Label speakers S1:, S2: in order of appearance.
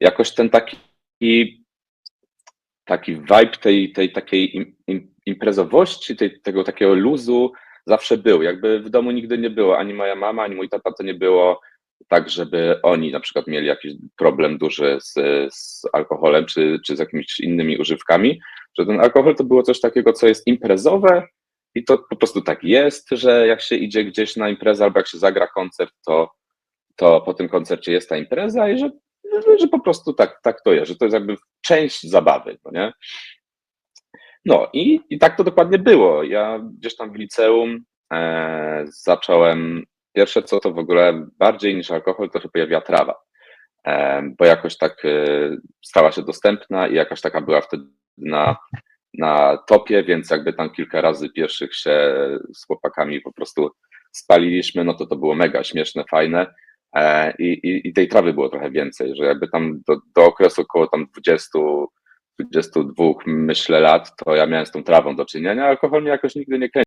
S1: jakoś ten taki, taki vibe tej, tej takiej im, im, imprezowości, tej, tego takiego luzu zawsze był. Jakby w domu nigdy nie było, ani moja mama, ani mój tata to nie było tak, żeby oni na przykład mieli jakiś problem duży z, z alkoholem czy, czy z jakimiś innymi używkami, że ten alkohol to było coś takiego, co jest imprezowe i to po prostu tak jest, że jak się idzie gdzieś na imprezę albo jak się zagra koncert, to, to po tym koncercie jest ta impreza i że, że, po prostu tak, tak to jest, że to jest jakby część zabawy, no nie? No i, i tak to dokładnie było. Ja gdzieś tam w liceum e, zacząłem, pierwsze co to w ogóle bardziej niż alkohol, to się pojawiła trawa, e, bo jakoś tak e, stała się dostępna i jakaś taka była wtedy na, na topie, więc jakby tam kilka razy pierwszych się z chłopakami po prostu spaliliśmy, no to to było mega śmieszne, fajne. E, I, i, I tej trawy było trochę więcej, że jakby tam do, do okresu około tam 20, 22 myślę lat, to ja miałem z tą trawą do czynienia. Alkohol mnie jakoś nigdy nie kręcił.